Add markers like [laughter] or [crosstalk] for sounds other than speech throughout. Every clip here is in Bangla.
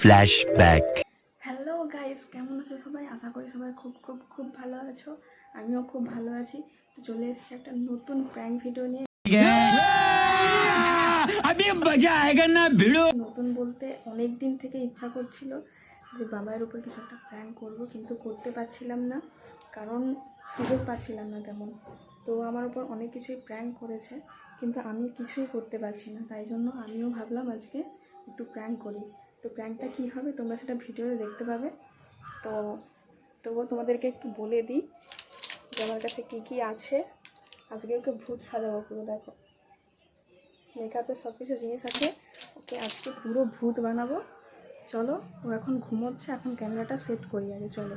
ফ্ল্যাশব্যাক হ্যালো গাইস কেমন আছো সবাই? আশা করি সবাই খুব খুব খুব ভালো আছো। আমিও খুব ভালো আছি। চলে এসেছি একটা নতুন প্র্যাঙ্ক ভিডিও নিয়ে। নতুন বলতে অনেক দিন থেকে ইচ্ছা করছিল যে বাবার উপর কিছু একটা প্র্যাঙ্ক করব কিন্তু করতে পারছিলাম না। কারণ সুযোগ পাচ্ছিলাম না তেমন। তো আমার উপর অনেক কিছুই প্র্যাঙ্ক করেছে, কিন্তু আমি কিছুই করতে পারছি না। তাই জন্য আমিও ভাবলাম আজকে একটু প্র্যাঙ্ক করি। তো প্র্যাঙ্কটা কী হবে? তোমরা সেটা ভিডিওতে দেখতে পাবে। তো তবুও তোমাদেরকে একটু বলে দিই যে আমার কাছে কী কী আছে। আজকে ওকে ভূত সাজাবো পুরো, দেখো। মেকআপের সব কিছু জিনিস আছে। ওকে আজকে পুরো ভূত বানাবো। চলো, ও এখন ঘুমোচ্ছে, এখন ক্যামেরাটা সেট করি আগে, চলো।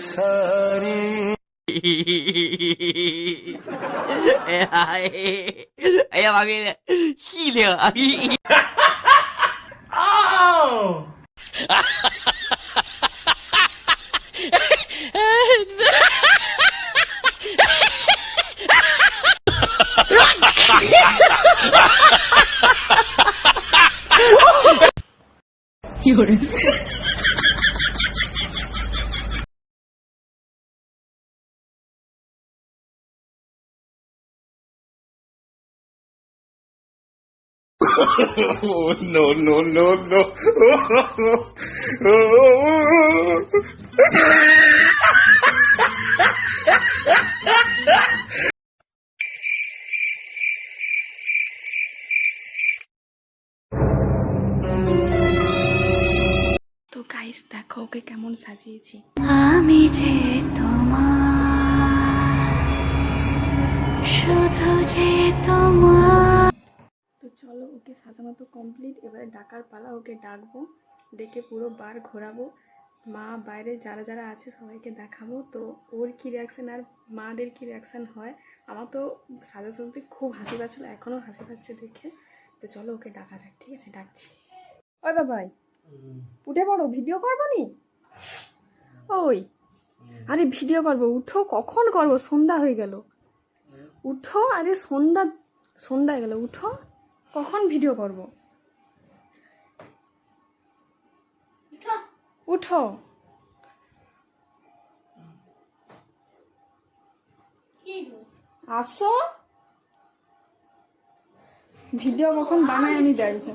去り ay, ay, más bien, Gilio, a mí. ¡Oh! Lloré. Oh [laughs] no no no no. তো গাইস দেখো ওকে কেমন সাজিয়েছি। আমি যে তোমার শুধু যে তোমার চলো, ওকে সাজানো তো কমপ্লিট এবারে ডাকার পালা ওকে ডাকবো, ডেকে পুরো বার ঘোরাবো। মা বাইরে যারা যারা আছে সবাইকে দেখাবো। তো ওর কী রিয়াকশান আর মাদের কী রিয়াকশান হয়? আমার তো সাজা সাজাতে খুব হাসি পাচ্ছিলো এখনও হাসি পাচ্ছে দেখে। তো চলো ওকে ডাকা যাক, ঠিক আছে? ডাকছি। ওই বাবাই, উঠে পড়ো ভিডিও করব নি? ওই, আরে ভিডিও করব, উঠো, কখন করব? সন্ধ্যা হয়ে গেল। উঠো, আরে সন্ধ্যা সন্ধ্যা হয়ে গেল, উঠো। কখন ভিডিও করব? উঠো। আসো। ভিডিও কখন বানায় আমি দেখব।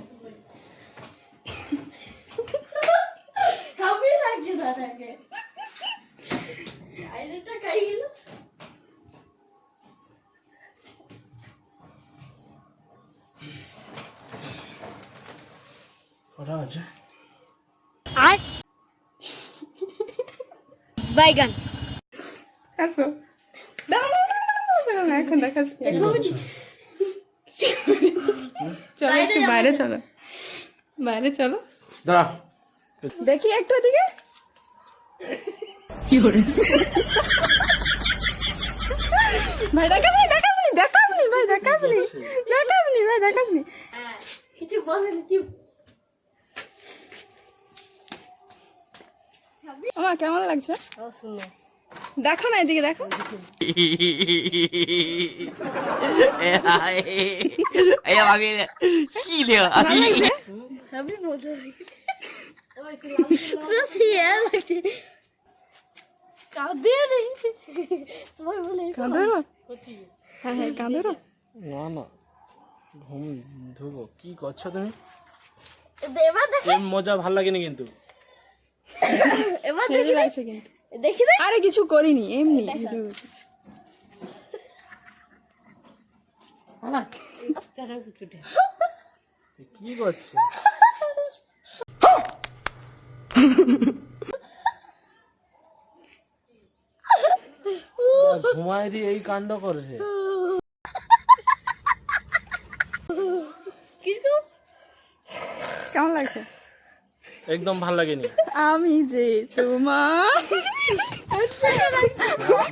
বাইগান আসো দাঁড়াও, এখন দেখাচ্ছি। চলো একটু বাইরে চলো। বাইরে চলো। দাঁড়া। দেখি একটু ওদিকে। ভাই দেখাসনি দেখাসনি দেখাসনি ভাই দেখাসনি দেখাসনি ভাই দেখাসনি কিছু বলেন চুপ। আমার কেমন লাগছে? দেখো না এদিকে দেখো। হ্যাঁ হ্যাঁ না কি করছ তুমি? মজা ভালো লাগেনি কিন্তু। [laughs] এবার হেভি লাগছে কিন্তু। দেখি আরে কিছু করিনি এমনি। কি করছে? [laughs] দিয়ে এই কাণ্ড করেছে। কেমন লাগছে? একদম ভালো লাগেনি। আমি যে তোমার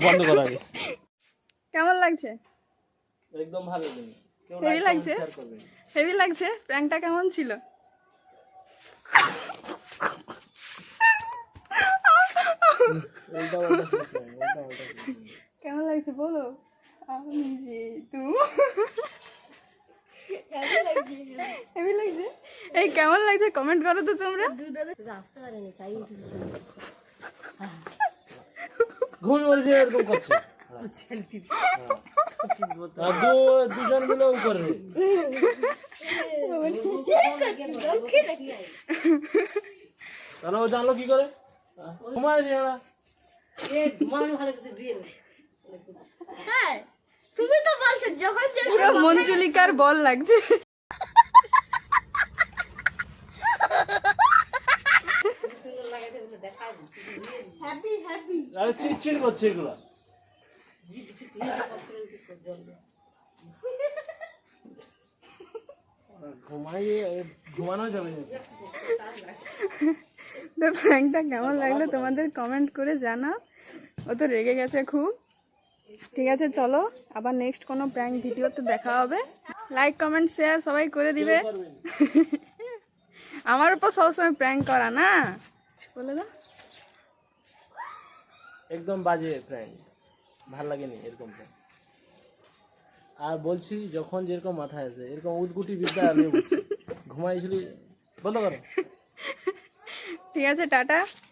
বন্ধ করা আগে। কেমন লাগছে? একদম ভালো লাগেনি। হেভি লাগছে? হেভি লাগছে? প্র্যাঙ্কটা কেমন ছিল। কেমন লাগছে বলো? আমি যে তোমার হেভি লাগছে এই কেমন লাগছে? কমেন্ট করো তো তোমরা। পড়েছে এরকম করছে। আর দু দুজন করে তাহলে ও জানলো কি করে? হ্যাঁ তুমি তো বলছো যখন পুরো মঞ্জুলিকার বল লাগছে। আরে চিটচিট করছে এগুলা। ঘুমানো যাবে তো প্র্যাঙ্কটা কেমন লাগল তোমাদের কমেন্ট করে জানাও। ও তো রেগে গেছে খুব। ঠিক আছে চলো আবার নেক্সট কোনো প্র্যাঙ্ক ভিডিওতে দেখা হবে। লাইক কমেন্ট শেয়ার সবাই করে দিবে। [laughs] আমার উপর সবসময় প্র্যাঙ্ক করা না। বলে না একদম বাজে প্র্যাঙ্ক ভালো লাগেনি এরকম তো আর বলছি যখন যেরকম মাথায় আছে এরকম উদ্গুটি বিদ্যা আমি ঘুমাইছিলি বন্ধ করো। ঠিক আছে টাটা।